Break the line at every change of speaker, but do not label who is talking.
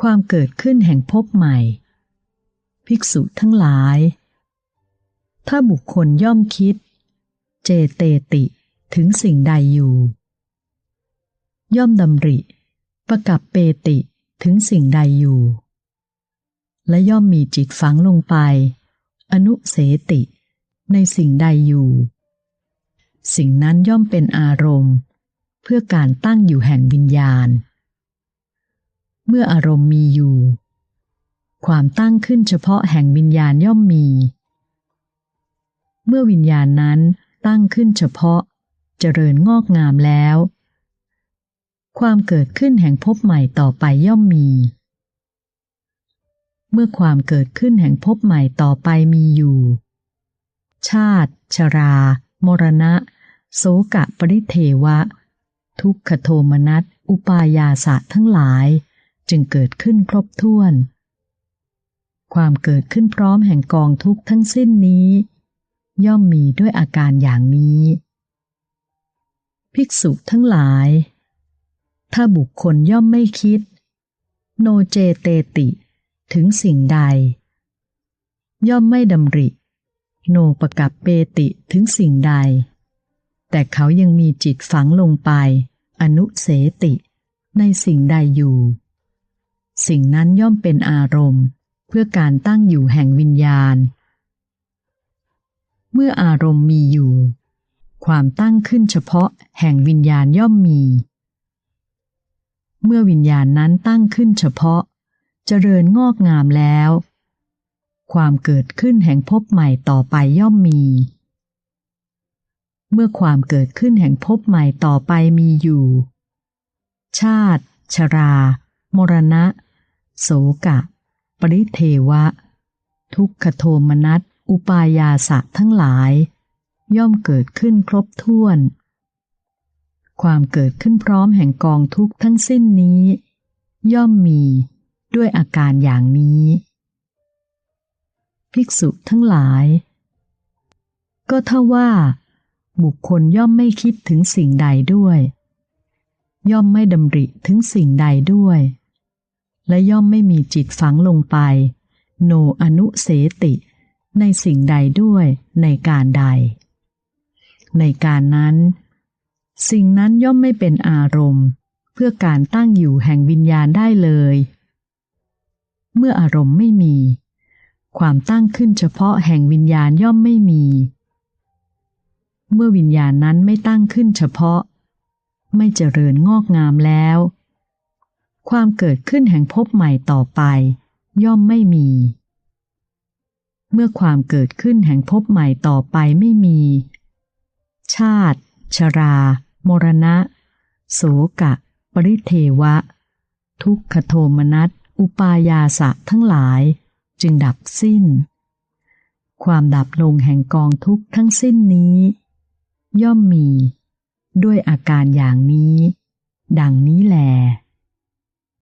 ความเกิดขึ้นแห่งภพใหม่ ภิกษุทั้งหลาย ถ้าบุคคลย่อมคิด เจเตติถึงสิ่งใดอยู่ ย่อมดำริ ประกับเปติถึงสิ่งใดอยู่ และย่อมมีจิตฝังลงไป อนุเสติในสิ่งใดอยู่ สิ่งนั้นย่อมเป็นอารมณ์ เพื่อการตั้งอยู่แห่งวิญญาณ เมื่ออารมณ์มีอยู่ ความตั้งขึ้นเฉพาะแห่งวิญญาณย่อมมี เมื่อวิญญาณนั้นตั้งขึ้นเฉพาะเจริญงอกงามแล้ว ความเกิดขึ้นแห่งภพใหม่ต่อไปย่อมมี เมื่อความเกิดขึ้นแห่งภพใหม่ต่อไปมีอยู่ ชาติ ชรา มรณะ โสกะปริเทวะ ทุกขโทมนัส อุปายาสะทั้งหลาย จึงเกิดขึ้นครบถ้วน ความเกิดขึ้นพร้อมแห่งกองทุกข์ทั้งสิ้นนี้ ย่อมมีด้วยอาการอย่างนี้ ภิกษุทั้งหลาย ถ้าบุคคลย่อมไม่คิด โนเจเตติถึงสิ่งใด ย่อมไม่ดำริ โนปกับเปติถึงสิ่งใด แต่เขายังมีจิตฝังลงไป อนุเสติในสิ่งใดอยู่ สิ่งนั้นย่อมเป็นอารมณ์ เพื่อการตั้งอยู่แห่งวิญญาณ เมื่ออารมณ์มีอยู่ ความตั้งขึ้นเฉพาะแห่งวิญญาณย่อมมี เมื่อวิญญาณนั้นตั้งขึ้นเฉพาะ เจริญงอกงามแล้ว ความเกิดขึ้นแห่งภพใหม่ต่อไปย่อมมี เมื่อความเกิดขึ้นแห่งภพใหม่ต่อไปมีอยู่ ชาติ ชรา มรณะ โสกะ ปริเทวะ ทุกขโทมนัสอุปายาสะทั้งหลาย ย่อมเกิดขึ้นครบถ้วน ความเกิดขึ้นพร้อมแห่งกองทุกข์ทั้งสิ้นนี้ ย่อมมีด้วยอาการอย่างนี้ ภิกษุทั้งหลาย ก็ถ้าว่า บุคคลย่อมไม่คิดถึงสิ่งใดด้วย ย่อมไม่ดำริถึงสิ่งใดด้วย และย่อมไม่มีจิตฝังลงไป โนอนุเสติ ในสิ่งใดด้วยในการใด ในการนั้น สิ่งนั้นย่อมไม่เป็นอารมณ์ เพื่อการตั้งอยู่แห่งวิญญาณได้เลย เมื่ออารมณ์ไม่มี ความตั้งขึ้นเฉพาะแห่งวิญญาณย่อมไม่มี เมื่อวิญญาณนั้นไม่ตั้งขึ้นเฉพาะ ไม่เจริญงอกงามแล้ว ความเกิดขึ้นแห่งภพใหม่ต่อไป ย่อมไม่มี เมื่อความเกิดขึ้นแห่งภพใหม่ต่อไปไม่มี ชาติ ชรา มรณะ โสกะ ปริเทวะ ทุกขโทมนัส อุปายาสะทั้งหลาย จึงดับสิ้น ความดับลงแห่งกองทุกข์ทั้งสิ้นนี้ ย่อมมี ด้วยอาการอย่างนี้ ดังนี้แหละ